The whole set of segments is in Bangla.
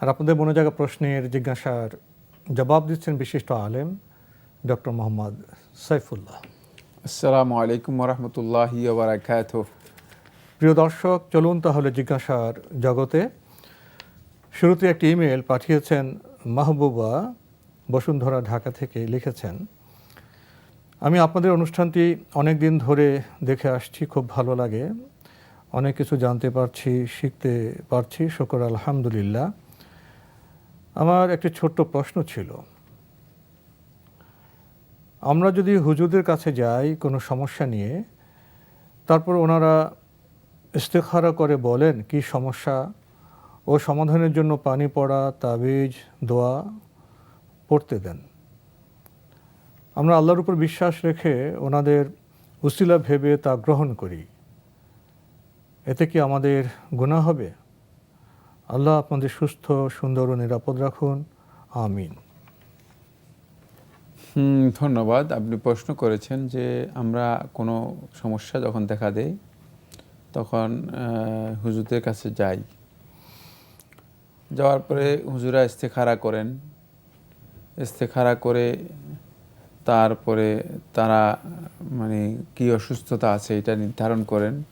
আর আপনাদের মনে জায়গা প্রশ্নের জিজ্ঞাসার জবাব দিচ্ছেন বিশিষ্ট আলেম ডক্টর মোহাম্মদ সাইফুল্লাহ। আসসালামু আলাইকুম রহমতুল্লাহি বারাকাত প্রিয় দর্শক চলুন তাহলে জিজ্ঞাসার জগতে। শুরুতে একটি ইমেল পাঠিয়েছেন মাহবুবা বসুন্ধরা ঢাকা থেকে লিখেছেন আমি আপনাদের অনুষ্ঠানটি অনেক দিন ধরে দেখে আসছি খুব ভালো লাগে। অনেক কিছু জানতে পারছি শিখতে পারছি। শকর আলহামদুলিল্লাহ। আমার একটি ছোট্ট প্রশ্ন ছিল। আমরা যদি হুজুরদের কাছে যাই কোনো সমস্যা নিয়ে, তারপর ওনারা ইস্তেখারা করে বলেন, কি সমস্যা? ও সমাধানের জন্য পানি পড়া, তাবিজ, দোয়া পড়তে দেন। আমরা আল্লাহর উপর বিশ্বাস রেখে ওনাদের উসিলা ভেবে তা গ্রহণ করি। এতে কি আমাদের গুনাহ হবে? আল্লাহ আপনাদের সুস্থ, সুন্দর ও নিরাপদ রাখুন। আমিন। ধন্যবাদ। আপনি প্রশ্ন করেছেন যে আমরা কোনো সমস্যা যখন দেখা দেয় তখন হুজুরদের কাছে যাই। যাওয়ার পরে হুজুরা ইস্তেখারা করেন। ইস্তেখারা করে তারপরে তারা মানে কি অসুস্থতা আছে এটা নির্ধারণ করেন।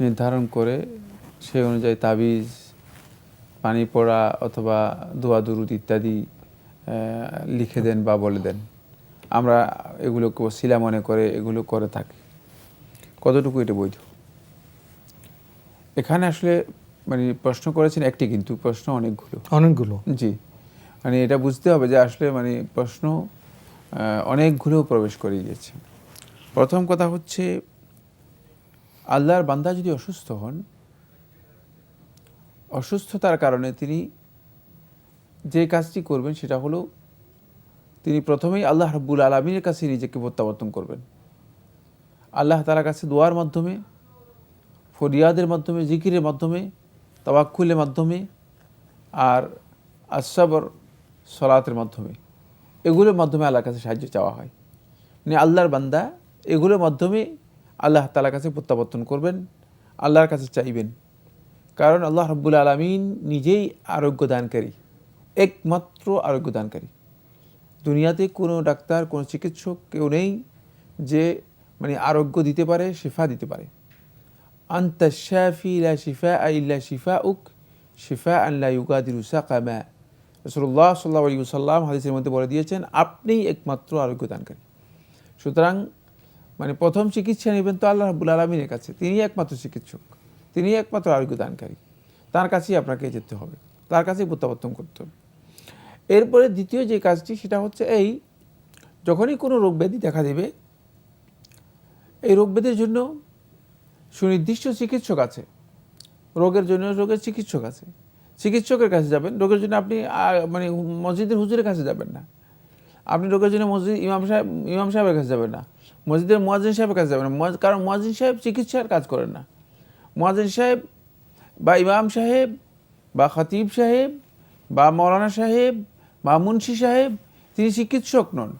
নির্ধারণ করে সেই অনুযায়ী তাবিজ পানি পড়া অথবা দোয়া দুরুদ ইত্যাদি লিখে দেন বা বলে দেন। আমরা এগুলোকে শিলা মনে করে এগুলো করে থাকি। কতটুকু এটা বৈধ? এখানে আসলে মানে প্রশ্ন করেছেন একটি কিন্তু প্রশ্ন অনেকগুলো। অনেকগুলো? জি। মানে এটা বুঝতে হবে যে আসলে মানে প্রশ্ন অনেকগুলো প্রবেশ করে গিয়েছে প্রথম কথা হচ্ছে আল্লাহর বান্দা যদি অসুস্থ হন অসুস্থতার কারণে তিনি যে কাজটি করবেন সেটা হলো তিনি প্রথমেই আল্লাহ রব্বুল আলমিনের কাছে নিজেকে প্রত্যাবর্তন করবেন। আল্লাহ তালার কাছে দোয়ার মাধ্যমে, ফরিয়াদের মাধ্যমে, জিকিরের মাধ্যমে, তাওয়াক্কুলের মাধ্যমে আর আসাবর সলাতের মাধ্যমে। এগুলোর মাধ্যমে আল্লাহর কাছে সাহায্য চাওয়া হয়। মানে আল্লাহর বান্দা এগুলোর মাধ্যমে আল্লাহ তালার কাছে প্রত্যাবর্তন করবেন, আল্লাহর কাছে চাইবেন। কারণ আল্লাহ রব্বুল আলমিন নিজেই আরোগ্য দানকারী একমাত্র আরোগ্য দানকারী দুনিয়াতে কোনো ডাক্তার, কোনো চিকিৎসক কেউ নেই যে মানে আরোগ্য দিতে পারে, শিফা দিতে পারে। আন্তা শাফি লা শিফা ইল্লা শিফা উক শিফা আল্লাহ ইউগাদির সাকামা। রসুল্লাহ সাল্লাহ আলী হাদিসের মধ্যে বলে দিয়েছেন, আপনিই একমাত্র আরোগ্য দানকারী সুতরাং মানে প্রথম চিকিৎসা নেবেন তো আল্লাহ রাবুল আলমিনের কাছে তিনি একমাত্র চিকিৎসক। তিনি একমাত্র আরোগ্য দানকারী। তার কাছেই আপনাকে যেতে হবে। তার কাছেই প্রত্যাবর্তন করতে হবে। এরপরে দ্বিতীয় যে কাজটি, সেটা হচ্ছে এই, যখনই কোনো রোগ ব্যাধি দেখা দেবে, এই রোগ ব্যাধির জন্য সুনির্দিষ্ট চিকিৎসক আছে। রোগের জন্য রোগের চিকিৎসক আছে। চিকিৎসকের কাছে যাবেন। রোগের জন্য আপনি মানে মসজিদের হুজুরের কাছে যাবেন না। আপনি রোগের জন্য মসজিদ, ইমাম সাহেব, ইমাম সাহেবের কাছে যাবেন না। মসজিদের মোয়াজিন সাহেবের কাছে যাবেন না। কারণ মোয়াজিন সাহেব চিকিৎসার কাজ করেন না। মোয়াজিন সাহেব, বা ইমাম সাহেব, বা খতিব সাহেব, বা মৌলানা সাহেব, বা মুন্সি সাহেব, তিনি চিকিৎসক নন।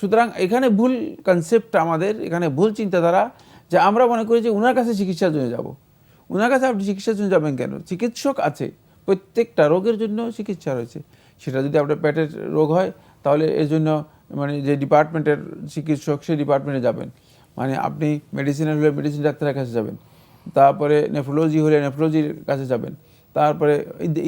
সুতরাং এখানে ভুল কনসেপ্ট আমাদের, এখানে ভুল চিন্তাধারা, যে আমরা মনে করি যে ওনার কাছে চিকিৎসার জন্য যাব। ওনার কাছে আপনি চিকিৎসার জন্য যাবেন কেন? চিকিৎসক আছে, প্রত্যেকটা রোগের জন্য চিকিৎসা রয়েছে। সেটা যদি আপনার পেটের রোগ হয়, তাহলে এর জন্য মানে যে ডিপার্টমেন্টের চিকিৎসক সেই ডিপার্টমেন্টে যাবেন। মানে আপনি মেডিসিনের হলে মেডিসিন ডাক্তারের কাছে যাবেন। তারপরে নেফ্রোলজি হলে নেফ্রোলজির কাছে যাবেন। তারপরে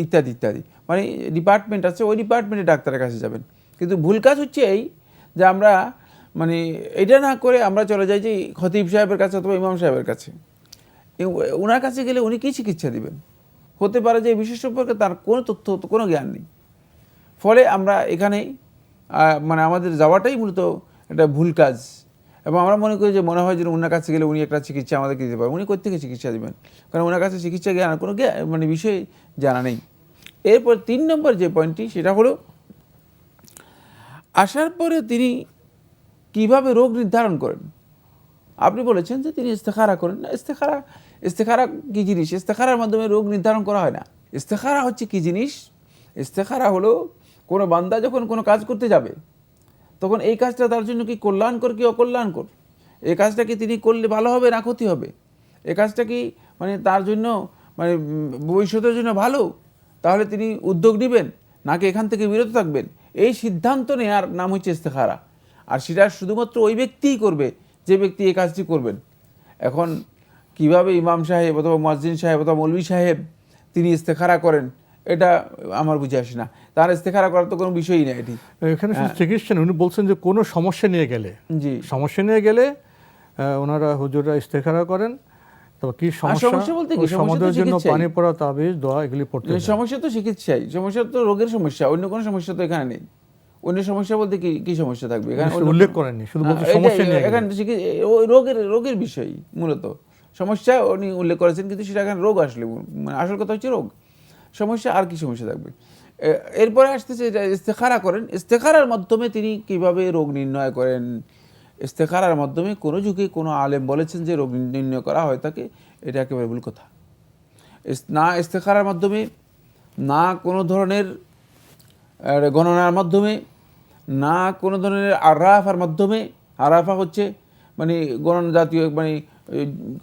ইত্যাদি ইত্যাদি। মানে ডিপার্টমেন্ট আছে, ওই ডিপার্টমেন্টে ডাক্তারের কাছে যাবেন। কিন্তু ভুল কাজ হচ্ছে এই যে আমরা মানে এটা না করে আমরা চলে যাই যে খতিব সাহেবের কাছে অথবা ইমাম সাহেবের কাছে। ওনার কাছে গেলে উনি কী চিকিৎসা দিবেন? হতে পারে যে এই বিষয় সম্পর্কে তার কোনো তথ্য, কোনো জ্ঞান নেই। ফলে আমরা এখানেই মানে আমাদের যাওয়াটাই মূলত একটা ভুল কাজ। এবং আমরা মনে করি যে মনে হয় যে ওনার কাছে গেলে উনি একটা চিকিৎসা আমাদেরকে দিতে পারবেন। উনি কোথেকে চিকিৎসা দেবেন? কারণ ওনার কাছে চিকিৎসা জ্ঞান কোনো মানে বিষয় জানা নেই। এরপর তিন নম্বর যে পয়েন্টটি সেটা হলো, আসার পরে তিনি কীভাবে রোগ নির্ধারণ করেন? আপনি বলেছেন যে তিনি ইস্তেখারা করেন। না, ইস্তেখারা ইস্তেখারা কী জিনিস? ইস্তেখারার মাধ্যমে রোগ নির্ধারণ করা হয় না। ইস্তেখারা হচ্ছে কী জিনিস? ইস্তেখারা হলো কোনো বান্দা যখন কোনো কাজ করতে যাবে তখন এই কাজটা তার জন্য কি কল্যাণকর কি অকল্যাণকর? এই কাজটা কি তিনি করলে ভালো হবে না ক্ষতি হবে? এ কাজটা কি মানে তার জন্য মানে ভবিষ্যতের জন্য ভালো? তাহলে তিনি উদ্যোগ নেবেন, নাকি এখান থেকে বিরত থাকবেন? এই সিদ্ধান্ত নেওয়ার নাম হচ্ছে ইস্তেখারা। আর সেটা শুধুমাত্র ওই ব্যক্তিই করবে, যে ব্যক্তি এই কাজটি করবেন। এখন কীভাবে ইমাম সাহেব অথবা মসজিদ সাহেব অথবা মৌলভী সাহেব তিনি ইস্তেখারা করেন, এটা আমার বুঝে আসে না। তার ইস্তেখারা করার তো কোনো বিষয়ই না এটি। এখানে শুধু চিকিৎসা উনি বলছেন যে কোনো সমস্যা নিয়ে গেলে জি। সমস্যা নিয়ে গেলে ওনারা হুজুররা ইস্তেখারা করেন। তবে কি সমস্যা? সমস্যা বলতে কি? সমাধানের জন্য পানি পড়া তাবিজ দোয়া এগুলি পড়তে হয়। সমস্যা তো চিকিৎসাই। সমস্যা তো রোগের সমস্যা। অন্য কোনো সমস্যা তো এখানে নেই। অন্য সমস্যা বলতে কি কি সমস্যা থাকবে? এখানে উল্লেখ করেননি, শুধু হ্যাঁ, এটাই, সমস্যা গেলে। এখানে রোগের রোগের বিষয় মূলত। সমস্যা উনি উল্লেখ করেছেন কিন্তু সেটা এখানে রোগ আসলে মানে আসল কথা হচ্ছে রোগ। সমস্যা আর কি সমস্যা থাকবে? এরপরে আসতেছে এটা ইস্তেখারা করেন। ইস্তেখারার মাধ্যমে তিনি কীভাবে রোগ নির্ণয় করেন? ইস্তেখারার মাধ্যমে কোনো যুগে কোনো আলেম বলেছেন যে রোগ নির্ণয় করা হয় তাকে। এটা একেবারে ভুল কথা। না ইস্তেখারার মাধ্যমে, না কোনো ধরনের গণনার মাধ্যমে, না কোনো ধরনের আরাফার মাধ্যমে, আরাফা হচ্ছে মানে গণনা জাতীয় মানে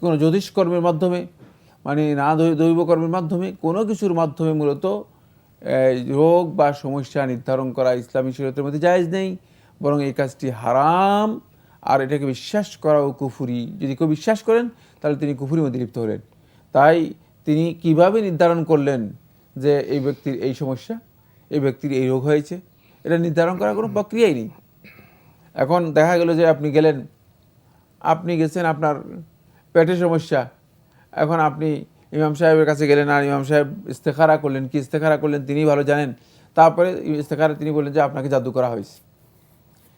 কোনো জ্যোতিষ কর্মের মাধ্যমে মানে না দৈ- দৈব কর্মের মাধ্যমে, কোনো কিছুর মাধ্যমে মূলত রোগ বা সমস্যা নির্ধারণ করা ইসলামী শরীয়তের মধ্যে জায়েজ নেই, বরং এই কাজটি হারাম। আর এটাকে বিশ্বাস করাও কুফুরি। যদি কেউ বিশ্বাস করেন, তাহলে তিনি কুফুরির মধ্যে লিপ্ত হলেন। তাই তিনি কীভাবে নির্ধারণ করলেন যে এই ব্যক্তির এই সমস্যা, এই ব্যক্তির এই রোগ হয়েছে, এটা নির্ধারণ করার কোনো প্রক্রিয়াই নেই। এখন দেখা গেল যে আপনি গেলেন, আপনি গেছেন আপনার পেটের সমস্যা, এখন আপনি ইমাম সাহেবের কাছে গেলেন আর ইমাম সাহেব ইস্তেখারা করলেন। কি ইস্তেখারা করলেন তিনি ভালো জানেন। তারপরে ইস্তেখারা তিনি বললেন যে, আপনাকে জাদু করা হয়েছে।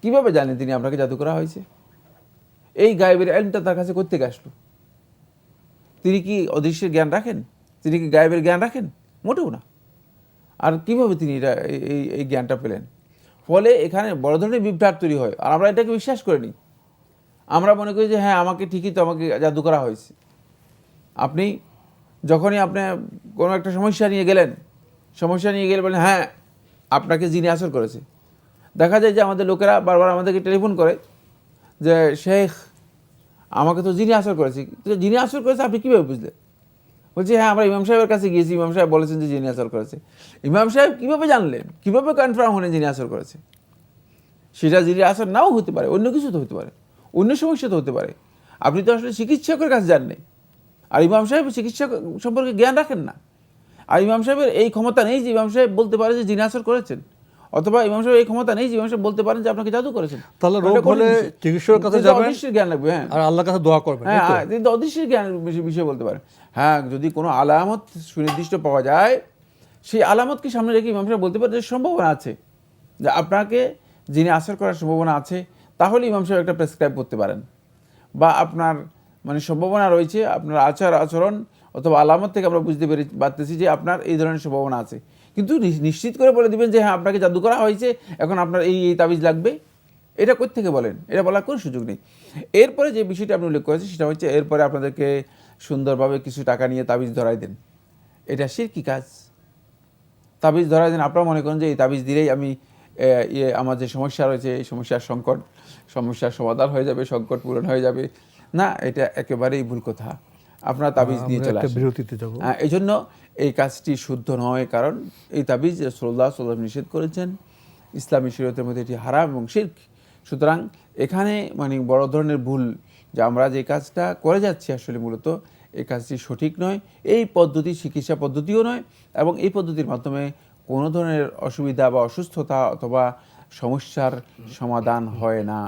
কীভাবে জানেন তিনি আপনাকে জাদু করা হয়েছে? এই গায়েবের এলমটা তার কাছে করতে আসলো? তিনি কি অদৃশ্যের জ্ঞান রাখেন? তিনি কি গায়েবের জ্ঞান রাখেন? মোটেও না। আর কীভাবে তিনি এটা, এই- এই এই জ্ঞানটা পেলেন? ফলে এখানে বড় ধরনের বিভ্রাট তৈরি হয়। আর আমরা এটাকে বিশ্বাস করে নিই আমরা মনে করি যে হ্যাঁ আমাকে ঠিকই তো আমাকে জাদু করা হয়েছে। আপনি যখনই আপনি কোনো একটা সমস্যা নিয়ে গেলেন, সমস্যা নিয়ে গেলে বলেন হ্যাঁ আপনাকে জিনে আসর করেছে। দেখা যায় যে আমাদের লোকেরা বারবার আমাদেরকে টেলিফোন করে যে, শেখ, আমাকে তো জিনে আসর করেছে। তো জিনে আসর করেছে, আপনি কীভাবে বুঝলেন? বলছি হ্যাঁ আমরা ইমাম সাহেবের কাছে গিয়েছি। ইমাম সাহেব বলেছেন যে জিনে আসর করেছে। ইমাম সাহেব কীভাবে জানলেন? কীভাবে কনফার্ম হলেন জিনে আসর করেছে? সেটা জিনে আসর নাও হতে পারে, অন্য কিছু তো হতে পারে, অন্য সমস্যা তো হতে পারে। আপনি তো আসলে চিকিৎসকের কাছে যান নাই আর ইমাম সাহেব চিকিৎসা সম্পর্কে জ্ঞান রাখেন না। আর ইমাম সাহেবের এই ক্ষমতা নেই যে ইমাম সাহেব বলতে পারে যে জিনে আসর করেছেন অথবা ইমাম সাহেব এই ক্ষমতা নেই যে ইমাম সাহেব বলতে পারেন যে আপনাকে জাদু করেছেন। তাহলে রোগ হলে চিকিৎসকের কাছে যাবেন। অদৃশ্যের জ্ঞান লাগবে হ্যাঁ। আর আল্লাহর কাছে দোয়া করবেন হ্যাঁ কিন্তু অদৃশ্যের জ্ঞান বিষয়- বিষয় বলতে পারে হ্যাঁ যদি কোনো আলামত সুনির্দিষ্ট পাওয়া যায় সেই আলামতকে সামনে রেখে ইমাম সাহেব বলতে পারে যে সম্ভাবনা আছে। যে আপনাকে যিনি আসার করার সম্ভাবনা আছে তাহলে ইমাম সাহেব একটা প্রেসক্রাইব করতে পারেন। বা আপনার মানে সম্ভাবনা রয়েছে আপনার আচার আচরণ অথবা আলামত থেকে আমরা বুঝতে পেরে পারতেছি যে আপনার এই ধরনের সম্ভাবনা আছে। কিন্তু নিশ্চিত করে বলে দিবেন যে হ্যাঁ আপনাকে জাদু করা হয়েছে, এখন আপনার এই এই তাবিজ লাগবে। এটা থেকে বলেন? এটা বলার কোনো সুযোগ নেই। এরপরে যে বিষয়টা আপনি উল্লেখ করেছেন, সেটা হচ্ছে এরপরে আপনাদেরকে সুন্দরভাবে কিছু টাকা নিয়ে তাবিজ ধরাই দেন। এটা সে কী কাজ? তাবিজ ধরাই দেন, আপনারা মনে করেন যে এই তাবিজ দিলেই আমি ইয়ে আমার যে সমস্যা রয়েছে, এই সমস্যার সংকট, সমস্যার সমাধান হয়ে যাবে, সংকট পূরণ হয়ে যাবে। না এটা একেবারেই ভুল কথা। আপনার তাবিজ নিয়ে চলে বিরতিতে যাব। হ্যাঁ, এই জন্য এই কাজটি শুদ্ধ নয় কারণ এই তাবিজ রসোল্লাহ সাল্লাম নিষেধ করেছেন। ইসলামী শরীয়তের মধ্যে এটি হারাম এবং শির্ক। সুতরাং এখানে মানে বড় ধরনের ভুল যে আমরা যে কাজটা করে যাচ্ছি আসলে মূলত এই কাজটি সঠিক নয় এই পদ্ধতি চিকিৎসা পদ্ধতিও নয় এবং এই পদ্ধতির মাধ্যমে কোনো ধরনের অসুবিধা বা অসুস্থতা অথবা সমস্যার সমাধান হয় না।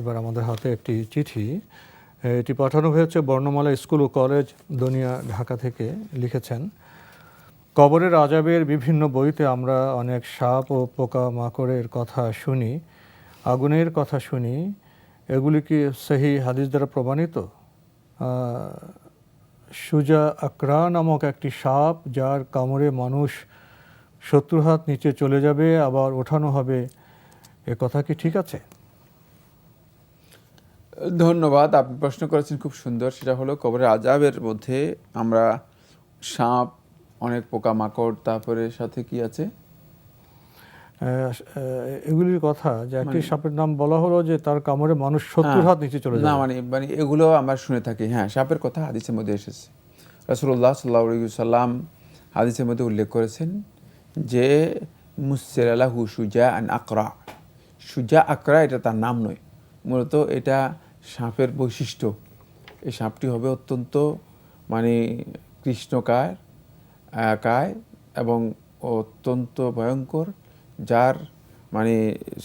এবার আমাদের হাতে একটি চিঠি। এটি পাঠানো হয়েছে বর্ণমালা স্কুল ও কলেজ দুনিয়া ঢাকা থেকে লিখেছেন, কবরের আজাবের বিভিন্ন বইতে আমরা অনেক সাপ ও পোকা মাকড়ের কথা শুনি, আগুনের কথা শুনি। এগুলি কি সেহি হাদিস দ্বারা প্রমাণিত? সুজা আকরা নামক একটি সাপ যার কামড়ে মানুষ সত্তর হাত নিচে চলে যাবে, আবার ওঠানো হবে। এ কথা কি ঠিক আছে? ধন্যবাদ আপনি প্রশ্ন করেছেন খুব সুন্দর সেটা হলো কবরের আজাবের মধ্যে আমরা সাপ অনেক পোকামাকড় তারপরে সাথে কি আছে? এগুলির কথা যে একটি মানে- সাপের নাম বলা হলো যে তার কামড়ে মানুষ সত্তর হ্যাঁ। হাত নিচে চলে না মানে মানে এগুলো আমরা শুনে থাকি। হ্যাঁ সাপের কথা হাদিসের মধ্যে এসেছে। রাসুল্লাহ সাল্লাহ সাল্লাম হাদিসের মধ্যে উল্লেখ করেছেন যে মুসের আলাহু সুজা আন আকরা। সুজা আকরা এটা তার নাম নয়। মূলত এটা সাপের বৈশিষ্ট্য। এই সাপটি হবে অত্যন্ত মানে কৃষ্ণকায় কায় এবং অত্যন্ত ভয়ঙ্কর, যার মানে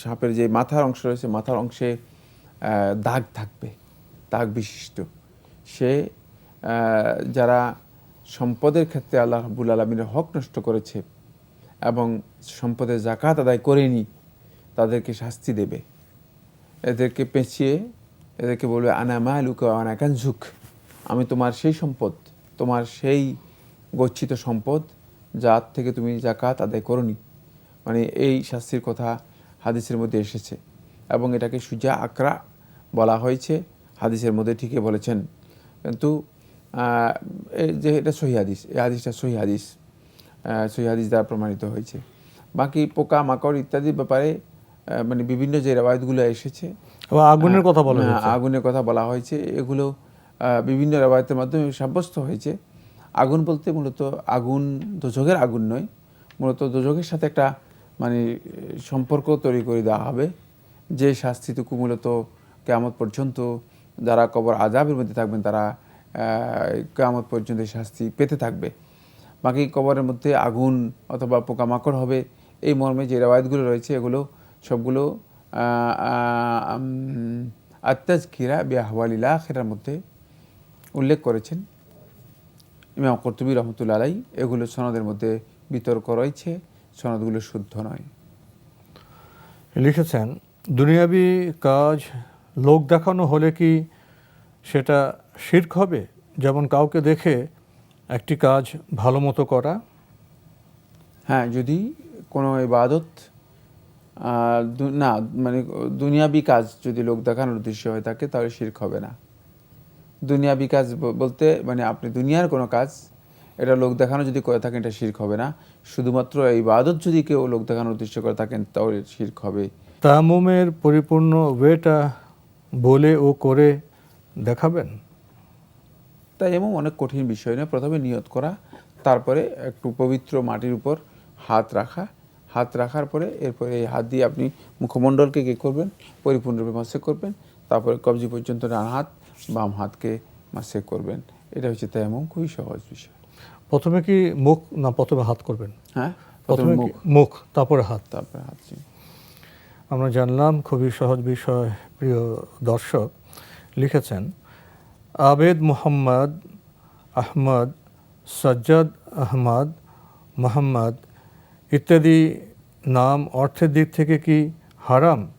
সাপের যে মাথার অংশ রয়েছে, মাথার অংশে দাগ থাকবে, দাগ বিশিষ্ট। সে যারা সম্পদের ক্ষেত্রে আল্লাহ রাবুল আলমীর হক নষ্ট করেছে এবং সম্পদের জাকাত আদায় করেনি, তাদেরকে শাস্তি দেবে। এদেরকে পেঁচিয়ে এদেরকে বলবে, আনা মালুকা আনা কানঝুক আমি তোমার সেই সম্পদ, তোমার সেই গচ্ছিত সম্পদ, যার থেকে তুমি জাকাত আদায় করনি। মানে এই শাস্তির কথা হাদিসের মধ্যে এসেছে। এবং এটাকে সুজা আকরা বলা হয়েছে। হাদিসের মধ্যে ঠিকই বলেছেন। কিন্তু যে এটা সহি হাদিস, এই হাদিসটা সহি হাদিস সহি হাদিস দ্বারা প্রমাণিত হয়েছে। বাকি পোকা মাকড় ইত্যাদির ব্যাপারে মানে বিভিন্ন যে রেওয়ায়তগুলো এসেছে আগুনের কথা বলা হ্যাঁ, হয়েছে। আগুনের কথা বলা হয়েছে। এগুলো বিভিন্ন রেওয়ায়তের মাধ্যমে সাব্যস্ত হয়েছে। আগুন বলতে মূলত আগুন দোজকের আগুন নয় মূলত দোজকের সাথে একটা মানে সম্পর্ক তৈরি করে দেওয়া হবে। যে শাস্তিটুকু মূলত কেয়ামত পর্যন্ত যারা কবর আজাবের মধ্যে থাকবেন তারা কেয়ামত পর্যন্ত শাস্তি পেতে থাকবে। বাকি কবরের মধ্যে আগুন অথবা পোকামাকড় হবে। এই মর্মে যে রেওয়ায়তগুলো রয়েছে এগুলো সবগুলো আত্মাজ খিরা বিয়াহওয়ালিলা খেরার মধ্যে উল্লেখ করেছেন। ইমাম কর্তুবী রহমতুল্লা আলাই এগুলো সনদের মধ্যে বিতর্ক রয়েছে সনদগুলো শুদ্ধ নয়। লিখেছেন দুনিয়াবি কাজ লোক দেখানো হলে কি সেটা শির্ক হবে? যেমন কাউকে দেখে একটি কাজ ভালো মতো করা? হ্যাঁ যদি কোনো ইবাদত না মানে দুনিয়াবি কাজ যদি লোক দেখানোর উদ্দেশ্য হয়ে থাকে তাহলে শির্ক হবে না। দুনিয়াবি কাজ বলতে মানে আপনি দুনিয়ার কোনো কাজ এটা লোক দেখানো যদি করে থাকেন এটা শির্ক হবে না। শুধুমাত্র এই বাদত যদি কেউ লোক দেখানোর উদ্দেশ্য করে থাকেন তাহলে শির্ক হবে। তামুমের পরিপূর্ণ ওয়েটা বলে ও করে দেখাবেন? তাই এমন অনেক কঠিন বিষয় নয়। প্রথমে নিয়ত করা তারপরে একটু পবিত্র মাটির উপর হাত রাখা হাত রাখার পরে এরপরে এই হাত দিয়ে আপনি মুখমণ্ডলকে কী করবেন? পরিপূর্ণরূপে মাসে করবেন। তারপরে কবজি পর্যন্ত ডান হাত বাম হাতকে মাসে করবেন। এটা হচ্ছে তেমন খুবই সহজ বিষয়। প্রথমে কি মুখ না প্রথমে হাত করবেন? হ্যাঁ প্রথমে মুখ। মুখ তারপরে হাত। তারপরে হাত আমরা জানলাম খুবই সহজ বিষয় প্রিয় দর্শক লিখেছেন আবেদ মোহাম্মদ আহমদ সজ্জাদ আহমদ মোহাম্মদ ইত্যাদি নাম অর্থের দিক থেকে কি হারাম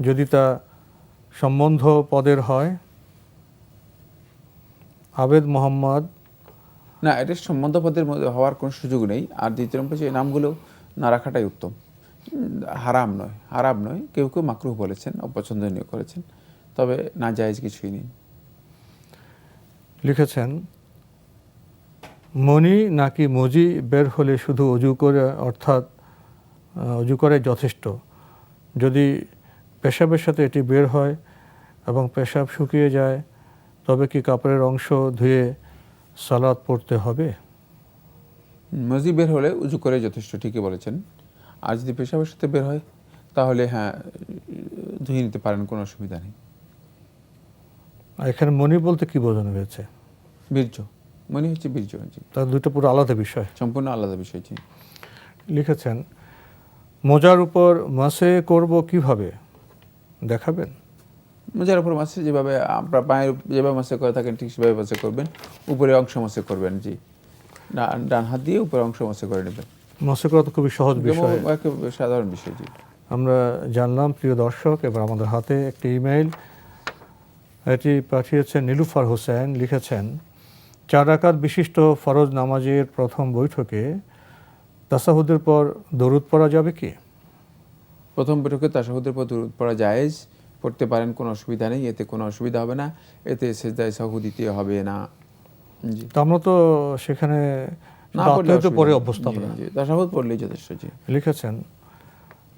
যদি তা সম্বন্ধ পদের হয়? আবেদ মোহাম্মদ। না এটা সম্বন্ধ পদের মধ্যে হওয়ার কোনো সুযোগ নেই। আর দ্বিতীয় নম্বর এই নামগুলো না রাখাটাই উত্তম। হারাম নয় হারাম নয়। কেউ কেউ মাকরুহ বলেছেন অপছন্দনীয় করেছেন। তবে না জায়েজ কিছুই নেই। লিখেছেন মনি নাকি মজি বের হলে শুধু অজু করে অর্থাৎ অজু করে যথেষ্ট। যদি পেশাবের সাথে এটি বের হয় এবং পেশাব শুকিয়ে যায় তবে কি কাপড়ের অংশ ধুয়ে সালাদ পড়তে হবে? মজি বের হলে উজু করে যথেষ্ট ঠিকই বলেছেন। আর যদি পেশাবের সাথে বের হয় তাহলে হ্যাঁ ধুয়ে নিতে পারেন কোনো অসুবিধা নেই। আর এখানে মনি বলতে কি বোঝানো হয়েছে? বীর্য। মনে হচ্ছে বীর্য জি। তার দুটো পুরো আলাদা বিষয়। সম্পূর্ণ আলাদা বিষয় জি। লিখেছেন মোজার উপর মাসে করব কীভাবে? দেখাবেন? মোজার উপর মাসে যেভাবে আপনার পায়ের যেভাবে মাসে করে থাকেন ঠিক সেভাবে মাসে করবেন। উপরে অংশ মাসে করবেন জি। ডান হাত দিয়ে উপরে অংশ মাসে করে নেবেন। মাসে করা তো খুবই সহজ বিষয়। সাধারণ বিষয় জি। আমরা জানলাম প্রিয় দর্শক এবার আমাদের হাতে একটি ইমেইল। এটি পাঠিয়েছেন নীলুফার হোসেন লিখেছেন চার রাকাত বিশিষ্ট ফরজ নামাজের প্রথম বৈঠকে তাসাহুদের পর দরুদ পড়া যাবে কি? প্রথম বৈঠকে তাসাহুদের পর দরুদ পড়া জায়েজ। পড়তে পারেন কোনো অসুবিধা নেই এতে কোনো অসুবিধা হবে না। এতে সেজদায় সাহু দিতে হবে না। জি। তো আমরা তো সেখানে না পড়লে আত্মীয়তা পরে অসুবিধা নেই। অভ্যস্ত আমরা তাসাহুদ পড়লেই যথেষ্ট জি। লিখেছেন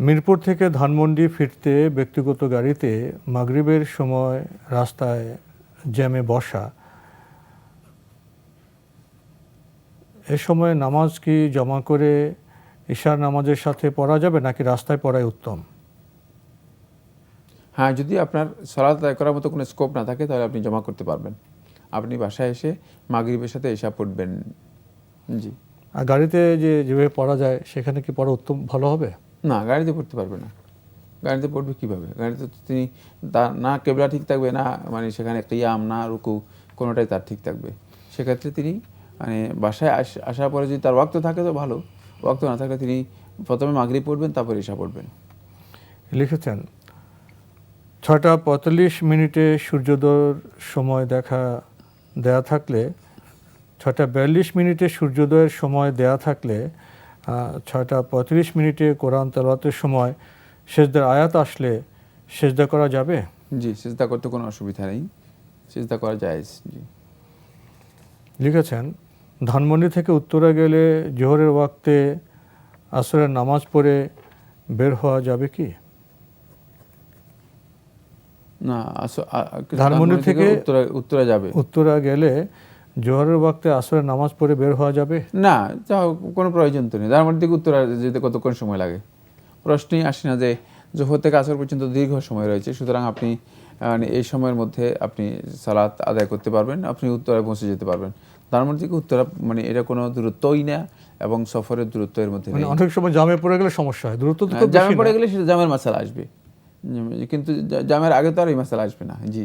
মিরপুর থেকে ধানমন্ডি ফিরতে ব্যক্তিগত গাড়িতে মাগরিবের সময় রাস্তায় জ্যামে বসা এ সময় নামাজ কি জমা করে ঈশার নামাজের সাথে পড়া যাবে নাকি রাস্তায় পড়াই উত্তম? হ্যাঁ যদি আপনার সলাৎ আদায় করার মতো কোনো স্কোপ না থাকে তাহলে আপনি জমা করতে পারবেন। আপনি বাসায় এসে মাগরিবের সাথে এসা পড়বেন। জি। আর গাড়িতে যে যেভাবে পড়া যায় সেখানে কি পড়া উত্তম ভালো হবে? না গাড়িতে পড়তে পারবে না। গাড়িতে পড়বে কীভাবে? গাড়িতে তো তিনি তা- না কেবলা ঠিক থাকবে না মানে সেখানে কিয়াম না রুকু কোনোটাই তার ঠিক থাকবে। সেক্ষেত্রে তিনি মানে বাসায় আস- আসার পরে যদি তার ওয়াক্ত থাকে তো ভালো। ওয়াক্ত না থাকলে তিনি প্রথমে মাগরি পড়বেন তারপর এসা পড়বেন। লিখেছেন ছটা পঁয়তাল্লিশ মিনিটে সূর্যোদয়ের সময় দেখা দেয়া থাকলে ছটা বিয়াল্লিশ মিনিটে সূর্যোদয়ের সময় দেয়া থাকলে ছয়টা পঁয়ত্রিশ মিনিটে কোরআন তেলাওয়াতের সময় সেজদার আয়াত আসলে সেজদা করা যাবে? জি সিজদা করতে কোনো অসুবিধা নেই। সিজদা করা যায় জি। লিখেছেন ধানমন্ডি থেকে উত্তরা গেলে জোহরের ওয়াক্তে আসরের নামাজ পড়ে বের হওয়া যাবে কি? না ধানমন্ডি থেকে উত্তরা উত্তরা যাবে। উত্তরা গেলে জোহরের ওয়াক্তে আসরের নামাজ পড়ে বের হওয়া যাবে? না যা কোনো প্রয়োজন তো নেই। ধানমন্ডি থেকে উত্তরা যেতে কতক্ষণ সময় লাগে? প্রশ্নই আসে না যে জোহর থেকে আসর পর্যন্ত দীর্ঘ সময় রয়েছে। সুতরাং আপনি এই সময়ের মধ্যে আপনি সালাত আদায় করতে পারবেন আপনি উত্তরায় পৌঁছে যেতে পারবেন। ধানমন্ডি থেকে উত্তরা মানে এটা কোনো দূরত্বই না এবং সফরের দূরত্ব এর মধ্যে মানে অনেক সময় জামে পড়ে গেলে সমস্যা হয় দূরত্ব হ্যাঁ, জামে পড়ে গেলে সেটা জামের মাসালা আসবে। কিন্তু জামের আগে তো আর এই মাসালা আসবে না জি।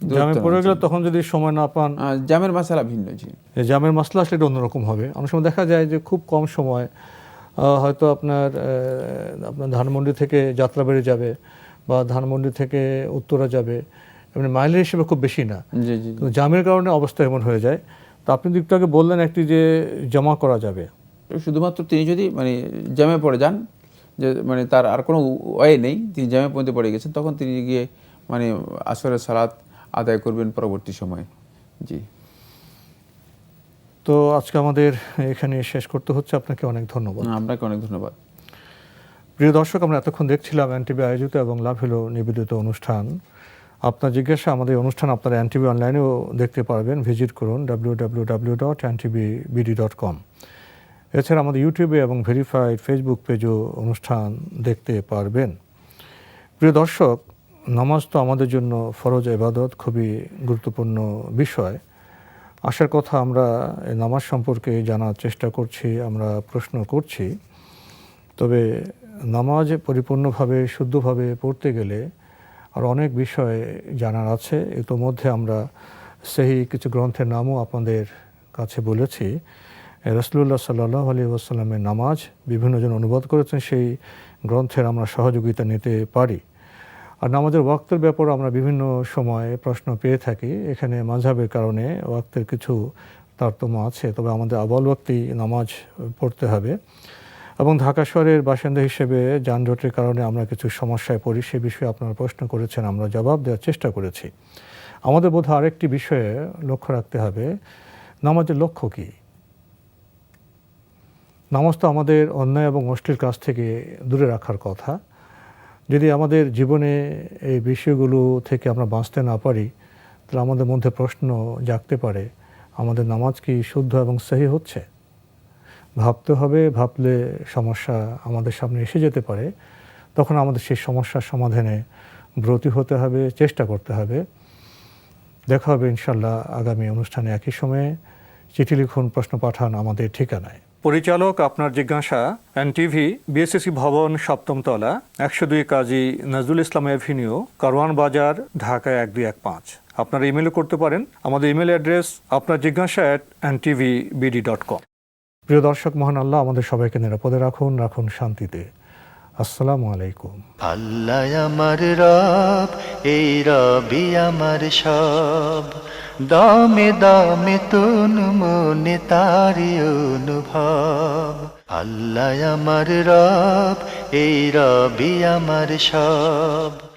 জামে পড়ে গেলে তখন যদি সময় না পান জামের মাসালা ভিন্ন জি। জামের মাসলা আসলে এটা অন্যরকম হবে। অনেক সময় দেখা যায় যে খুব কম সময় হয়তো আপনার আপনার ধানমন্ডি থেকে যাত্রাবাড়ি যাবে। বা ধানমন্ডি থেকে উত্তরা যাবে এমনি মাইলের হিসেবে খুব বেশি না। জামের কারণে অবস্থা এমন হয়ে যায়। তো আপনি একটু আগে বললেন একটি যে জমা করা যাবে। শুধুমাত্র তিনি যদি মানে জ্যামে পড়ে যান যে মানে তার আর কোনো ওয়ে নেই তিনি জ্যামে পর্যন্ত পড়ে গেছেন তখন তিনি গিয়ে মানে আসরের সালাত আদায় করবেন পরবর্তী সময়ে। জি। তো আজকে আমাদের এখানে শেষ করতে হচ্ছে। আপনাকে অনেক ধন্যবাদ। আপনাকে অনেক ধন্যবাদ। প্রিয় দর্শক, আমরা এতক্ষণ দেখছিলাম এনটিভি আয়োজিত এবং লাভ হলো নিবেদিত অনুষ্ঠান। আপনার জিজ্ঞাসা, আমাদের অনুষ্ঠান আপনারা এনটিভি অনলাইনেও দেখতে পারবেন। ভিজিট করুন W W W dot BD dot com এছাড়া আমাদের ইউটিউবে এবং ভেরিফাইড ফেসবুক পেজও অনুষ্ঠান দেখতে পারবেন। প্রিয় দর্শক, নামাজ তো আমাদের জন্য ফরজ এবাদত, খুবই গুরুত্বপূর্ণ বিষয়। আসার কথা আমরা নামাজ সম্পর্কে জানার চেষ্টা করছি, আমরা প্রশ্ন করছি। তবে নামাজ পরিপূর্ণভাবে, শুদ্ধভাবে পড়তে গেলে আর অনেক বিষয় জানার আছে। ইতোমধ্যে আমরা সেই কিছু গ্রন্থের নামও আপনাদের কাছে বলেছি। রসুল্লাহ সাল্লাহ আলী ওসাল্লামের নামাজ বিভিন্নজন অনুবাদ করেছেন, সেই গ্রন্থের আমরা সহযোগিতা নিতে পারি। আর নামাজের ওয়াক্তের ব্যাপারে আমরা বিভিন্ন সময়ে প্রশ্ন পেয়ে থাকি। এখানে মাঝহাবের কারণে ওয়াক্তের কিছু তারতম্য আছে, তবে আমাদের আবাল ওয়াক্তি নামাজ পড়তে হবে। এবং ঢাকা শহরের বাসিন্দা হিসেবে যানজটের কারণে আমরা কিছু সমস্যায় পড়ি, সে বিষয়ে আপনারা প্রশ্ন করেছেন, আমরা জবাব দেওয়ার চেষ্টা করেছি। আমাদের বোধহয় আরেকটি বিষয়ে লক্ষ্য রাখতে হবে। নামাজের লক্ষ্য কী? নামাজ তো আমাদের অন্যায় এবং অশ্লীল কাজ থেকে দূরে রাখার কথা। যদি আমাদের জীবনে এই বিষয়গুলো থেকে আমরা বাঁচতে না পারি, তাহলে আমাদের মধ্যে প্রশ্ন জাগতে পারে, আমাদের নামাজ কি শুদ্ধ এবং সহি হচ্ছে? ভাবতে হবে, ভাবলে সমস্যা আমাদের সামনে এসে যেতে পারে। তখন আমাদের সেই সমস্যার সমাধানে ব্রতী হতে হবে, চেষ্টা করতে হবে। দেখা হবে ইনশাল্লাহ আগামী অনুষ্ঠানে একই সময়ে। চিঠি লিখুন, প্রশ্ন পাঠান আমাদের ঠিকানায়। পরিচালক আপনার জিজ্ঞাসা এন টিভি বিএসএসি ভবন, সপ্তম তলা, একশো দুই কাজী নজরুল ইসলাম এভিনিউ কারওয়ান বাজার, ঢাকা এক দুই এক পাঁচ। আপনারা ইমেলও করতে পারেন। আমাদের ইমেল অ্যাড্রেস আপনার জিজ্ঞাসা at NTV BD dot com প্রিয় দর্শক, মহান আল্লাহ আমাদের সবাইকে নিরাপদে রাখুন রাখুন শান্তিতে। আসসালামু আলাইকুম। আল্লাহ আমার রব, এই রবি আমার সব। দামে দামে তুন মনে তারি অনুভব। আল্লাহ আমার রব, এই রবি আমার সব।